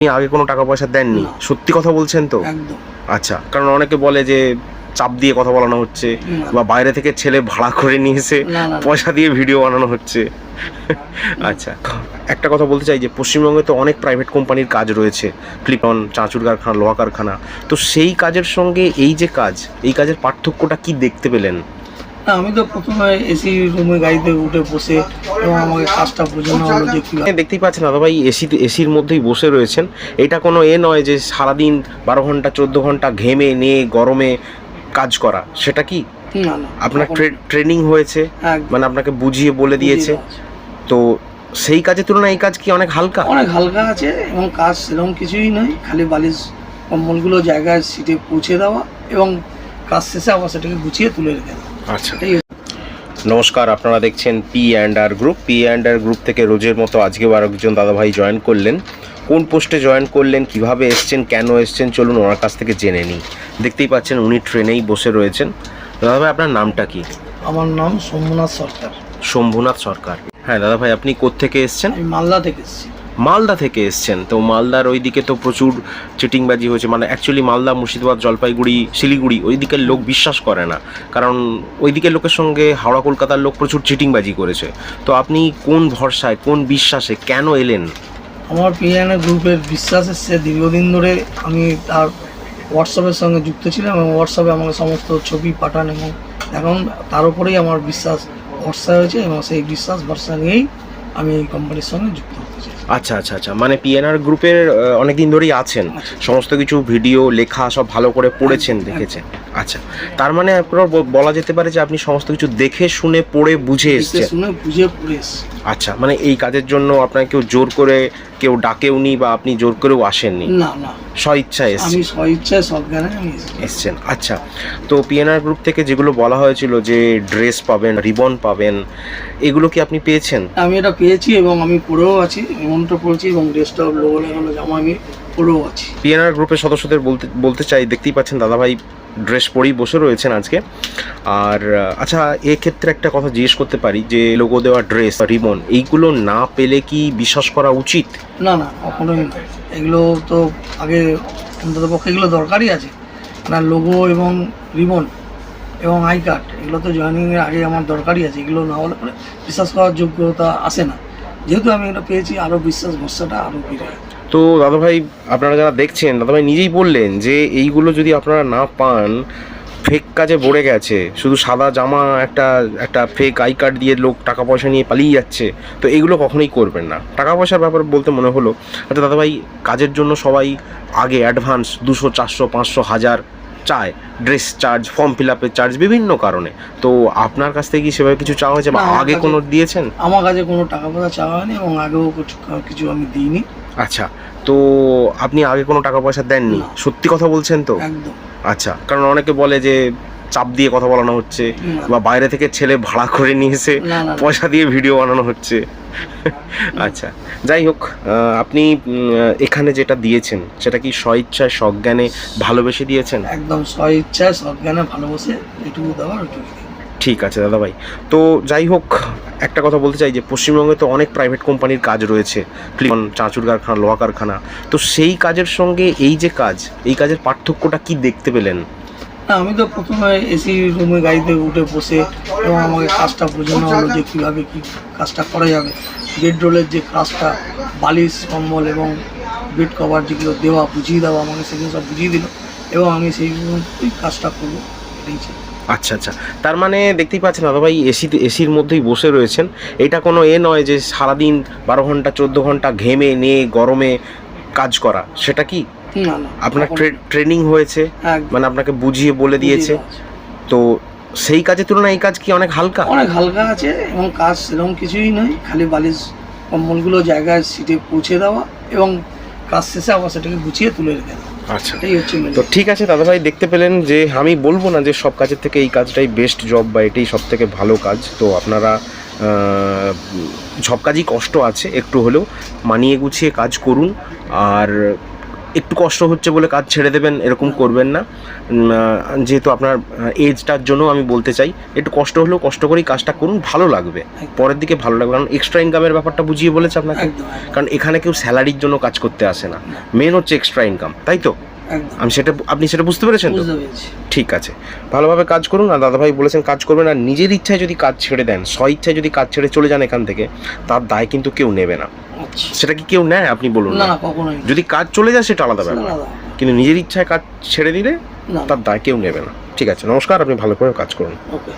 আপনি আগে কোনো টাকা পয়সা দেননি সত্যি কথা বলছেন তো? আচ্ছা কারণ অনেকে বলে যে চাপ দিয়ে কথা বলানো হচ্ছে বা বাইরে থেকে ছেলে ভাড়া করে নিয়ে এসে। পয়সা দিয়ে ভিডিও বানানো হচ্ছে। আচ্ছা একটা কথা বলতে চাই যে পশ্চিমবঙ্গে তো অনেক প্রাইভেট কোম্পানির কাজ রয়েছে ফ্লিপন চাঁচুর কারখানা লোহা কারখানা। তো সেই কাজের সঙ্গে এই যে কাজ এই কাজের পার্থক্যটা কি দেখতে পেলেন? আমি তো প্রথমে এসি রুমে গাড়িতে উঠে বসে এবং আমাকে কাজটা বোঝানো হলো যে কীভাবে দেখতেই পাচ্ছেন দাদাভাই এসি এসির মধ্যেই বসে রয়েছেন। এটা কোনো এ নয় যে সারাদিন বারো ঘণ্টা চোদ্দ ঘণ্টা ঘেমে নিয়ে গরমে কাজ করা। সেটা কি? আপনার ট্রেনিং হয়েছে। মানে আপনাকে বুঝিয়ে বলে দিয়েছে। তো সেই কাজের তুলনায় এই কাজ কি অনেক হালকা? অনেক হালকা আছে এবং কাজ সেরকম কিছুই নয় খালি বালিশ কম্বলগুলো জায়গায় সিটে পৌঁছে দেওয়া এবং কাজ শেষে আবার সেটাকে গুছিয়ে তুলে রেখে দেওয়া। আচ্ছা। নমস্কার আপনারা দেখছেন P and R group P and R group থেকে রোজের মতো আজকেও আর একজন দাদাভাই জয়েন করলেন। কোন পোস্টে জয়েন করলেন কীভাবে এসছেন কেন এসছেন চলুন ওনার কাছ থেকে জেনে নিই। দেখতেই পাচ্ছেন উনি ট্রেনেই বসে রয়েছেন। দাদাভাই আপনার নামটা কি? আমার নাম সোমনাথ সরকার। শম্ভুনাথ সরকার। হ্যাঁ দাদাভাই আপনি কোত্থেকে এসছেন? আমি মালদা থেকে এসেছি। মালদা থেকে এসছেন। তো মালদার ওইদিকে তো প্রচুর চিটিংবাজি হয়েছে। মানে অ্যাকচুয়ালি মালদা, মুর্শিদাবাদ, জলপাইগুড়ি, শিলিগুড়ি ওই দিকের লোক বিশ্বাস করে না। কারণ ওই দিকের লোকের সঙ্গে হাওড়া, কলকাতার লোক প্রচুর চিটিংবাজি করেছে। তো আপনি কোন ভরসায়, কোন বিশ্বাসে কেন এলেন? আমার পিএনএ গ্রুপের বিশ্বাস এসছে। দীর্ঘদিন ধরে আমি তার হোয়াটসঅ্যাপের সঙ্গে যুক্ত ছিলাম এবং হোয়াটসঅ্যাপে আমাকে সমস্ত ছবি পাঠান এবং এখন তার উপরেই আমার বিশ্বাস ভরসা হয়েছে এবং সেই বিশ্বাস ভরসা নিয়েই আমি এই কোম্পানির সঙ্গে যুক্ত হতে চাই। আচ্ছা আচ্ছা আচ্ছা। মানে পিএনআর গ্রুপের অনেকদিন ধরেই আছেন। আচ্ছা। সমস্ত কিছু ভিডিও লেখা সব ভালো করে পড়েছেন দেখেছেন। আচ্ছা তার মানে আপনার বলা যেতে পারে যে আপনি সমস্ত কিছু দেখে শুনে পড়ে বুঝে এসছেন। শুনে বুঝে পড়ে আচ্ছা মানে এই কাজের জন্য আপনাকে কেউ জোর করে কেউ ডাকেওনি বা আপনি জোর করেও আসেননি? না না। স্ব ইচ্ছায় আমি এসছেন। স্বইচ্ছায় সব জ্ঞানে আমি এসেছি। এসছেন আচ্ছা। তো পিএনআর গ্রুপ থেকে যেগুলো বলা হয়েছিল যে ড্রেস পাবেন রিবন পাবেন এগুলো কি আপনি পেয়েছেন? আমি এটা পেয়েছি এবং আমি পড়েও আছি এমনটা পড়েছি এবং ড্রেসটা লোগো লাগানো জামা আমি পড়েও আছি। পিএনআর গ্রুপের সদস্যদের বলতে বলতে চাই দেখতেই পাচ্ছেন দাদাভাই ড্রেস পরেই বসে রয়েছেন আজকে। আর আচ্ছা এক্ষেত্রে একটা কথা জিজ্ঞেস করতে পারি যে লোগো দেওয়া ড্রেস রিবন এইগুলো না পেলে কি বিশ্বাস করা উচিত? না না কখনোই না। এগুলো তো আগে অন্তত পক্ষে এগুলো দরকারই আছে। না লোগো এবং রিবন এবং আই কার্ড এগুলো তো জয়েনিংয়ের আগে আমার দরকারই আছে। এগুলো না হলে পরে বিশ্বাস করার যোগ্যতা আসে না। যেহেতু আমি এটা পেয়েছি আরও বিশ্বাস ভরসাটা আরও বেড়ে। তো দাদাভাই আপনারা যারা দেখছেন দাদাভাই নিজেই বললেন যে এইগুলো যদি আপনারা না পান ফেক কাজে পড়ে গেছে। শুধু সাদা জামা একটা একটা ফেক আই কার্ড দিয়ে লোক টাকা পয়সা নিয়ে পালিয়ে যাচ্ছে। তো এইগুলো কখনোই করবেন না। টাকা পয়সার ব্যাপার বলতে মনে হলো আচ্ছা দাদাভাই কাজের জন্য সবাই আগে অ্যাডভান্স দুশো চারশো পাঁচশো হাজার চায়। ড্রেস চার্জ ফর্ম ফিল আপের চার্জ বিভিন্ন কারণে। তো আপনার কাছ থেকে কি সেভাবে কিছু চাওয়া হয়েছে বা আগে কোনো দিয়েছেন? আমার কাছে কোনো টাকা পয়সা চাওয়া হয়নি এবং আগেও কিছু কিছু আমি দিইনি। আচ্ছা তো আপনি আগে কোনো টাকা পয়সা দেননি সত্যি কথা বলছেন তো? একদম। আচ্ছা কারণ অনেকে বলে যে চাপ দিয়ে কথা বলানো হচ্ছে বা বাইরে থেকে ছেলে ভাড়া করে নিয়ে এসে। পয়সা দিয়ে ভিডিও বানানো হচ্ছে। আচ্ছা যাই হোক আপনি এখানে যেটা দিয়েছেন সেটা কি স্বইচ্ছায় সজ্ঞানে ভালোবেসে দিয়েছেন? একদম স্ব ইচ্ছায় সজ্ঞানে ভালোবসে এটুকু দেওয়ার। ঠিক আছে দাদা ভাই তো যাই হোক, একটা কথা বলতে চাই যে, পশ্চিমবঙ্গে তো অনেক প্রাইভেট কোম্পানির কাজ রয়েছে। ফ্লিপন চাঁচুর কারখানা, লোহা কারখানা। তো সেই কাজের সঙ্গে এই যে কাজ, এই কাজের পার্থক্যটা কি দেখতে পেলেন? আমি তো প্রথমে এসি রুমে গাড়িতে উঠে বসে এবং আমাকে কাজটা বোঝানো হলো যে, কীভাবে কী কাজটা করা যাবে। বেড রোলের যে কাজটা, বালিশ, কম্বল এবং বেড কভার যেগুলো দেওয়া, বুঝিয়ে দেওয়া, আমাকে সেগুলো সব বুঝিয়ে দিল এবং আমি সেই কাজটা করব, এটাই ছিল আচ্ছা আচ্ছা। তার মানে দেখতেই পাচ্ছেন দাদাভাই এসিতে এসির মধ্যেই বসে রয়েছেন। এটা কোনো এ নয় যে সারাদিন বারো ঘণ্টা চোদ্দ ঘণ্টা ঘেমে নিয়ে গরমে কাজ করা। সেটা কি? আপনার ট্রেনিং হয়েছে? একদম, মানে আপনাকে বুঝিয়ে বলে দিয়েছে। তো সেই কাজের তুলনায় এই কাজ কি অনেক হালকা? অনেক হালকা আছে এবং কাজ সেরকম কিছুই নয়। খালি বালিশ কম্বলগুলো জায়গায় সিটে পৌঁছে দেওয়া এবং কাজ শেষে আবার সেটাকে গুছিয়ে তুলে রেখে দেওয়া। আচ্ছা। হচ্ছে তো ঠিক আছে দাদাভাই দেখতে পেলেন যে আমি বলব না যে সব কাজের থেকে এই কাজটাই বেস্ট জব বা এটাই সব থেকে ভালো কাজ। তো আপনারা সব কাজই কষ্ট আছে একটু হলেও মানিয়ে গুছিয়ে কাজ করুন। আর একটু কষ্ট হচ্ছে বলে কাজ ছেড়ে দেবেন এরকম করবেন না। যেহেতু আপনার এজটার জন্য আমি বলতে চাই একটু কষ্ট হলেও কষ্ট করেই কাজটা করুন ভালো লাগবে। পরের দিকে ভালো লাগবে কারণ এক্সট্রা ইনকামের ব্যাপারটা বুঝিয়ে বলেছে আপনাকে। কারণ এখানে কেউ স্যালারির জন্য কাজ করতে আসে না। মেন হচ্ছে এক্সট্রা ইনকাম তাই তো? আমি সেটা আপনি সেটা বুঝতে পেরেছেন তো? ঠিক আছে। ভালোভাবে কাজ করুন আর দাদাভাই বলেছেন কাজ করবেন আর নিজের ইচ্ছায় যদি কাজ ছেড়ে দেন স্ব ইচ্ছায় যদি কাজ ছেড়ে চলে যান এখান থেকে তার দায় কিন্তু কেউ নেবে না। সেটা কি কেউ নেয়? আপনি বলুন না কখনোই যদি কাজ চলে যায় সেটা আলাদা ব্যাপার। কিন্তু নিজের ইচ্ছায় কাজ ছেড়ে দিলে তার দায় কেউ নেবে না। ঠিক আছে নমস্কার আপনি ভালো করে কাজ করুন। ওকে।